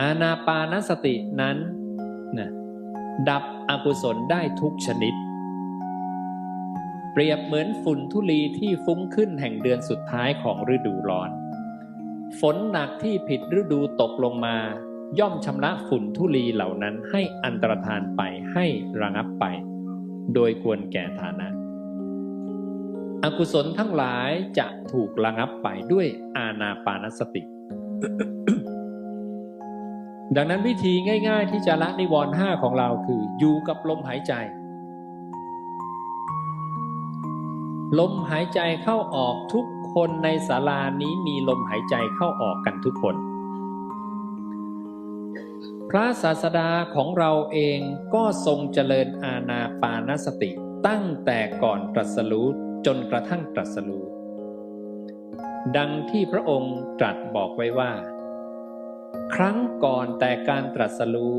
อานาปานสตินั้นนะดับอกุศลได้ทุกชนิด เปรียบเหมือนฝุ่นทุลีที่ฟุ้งขึ้นแห่งเดือนสุดท้ายของฤดูร้อน ฝนหนักที่ผิดฤดูตกลงมา ย่อมชำระฝุ่นทุลีเหล่านั้นให้อันตรธานไปให้ระงับไป โดยควรแก่ฐานะ อกุศลทั้งหลายจะถูกระงับไปด้วยอาณาปานสติ ดังนั้นวิธีง่าย ๆ ที่จะละนิวรณ์ห้าของเราคือ อยู่กับลมหายใจ ลมหายใจเข้าออกทุกคนในศาลานี้มีลมหายใจเข้าออกกันทุกคน พระศาสดาของเราเองก็ทรงเจริญอาณาปานสติ ตั้งแต่ก่อนตรัสรู้จนกระทั่งตรัสรู้ดังที่พระองค์ตรัสบอกไว้ว่า ครั้งก่อนแต่การตรัสรู้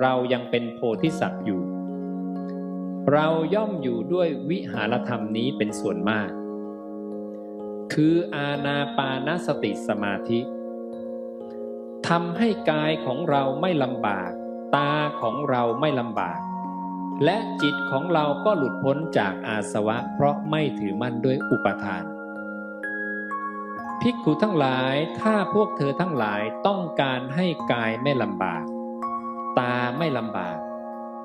เรายังเป็นโพธิสัตว์อยู่ เราย่อมอยู่ด้วยวิหารธรรมนี้เป็นส่วนมาก คืออาณาปานสติสมาธิทำให้กายของเราไม่ลำบาก ตาของเราไม่ลำบาก และจิตของเราก็หลุดพ้นจากอาสวะ เพราะไม่ถือมั่นด้วยอุปทาน ภิกขุทั้งหลายถ้าพวกเธอทั้งหลายต้องการให้กายไม่ลำบาก ตาไม่ลำบาก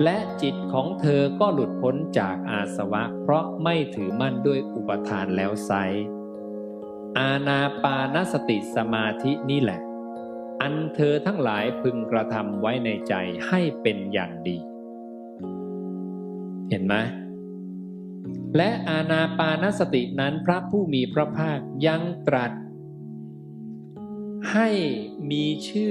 และจิตของเธอก็หลุดพ้นจากอาสวะ เพราะไม่ถือมั่นด้วยอุปทานแล้วไซอาณาปานสติสมาธินี่แหละ อันเธอทั้งหลายพึงกระทำไว้ในใจให้เป็นอย่างดี เห็นไหม และอาณาปานสตินั้นพระผู้มีพระภาคยังตรัสให้มีชื่อ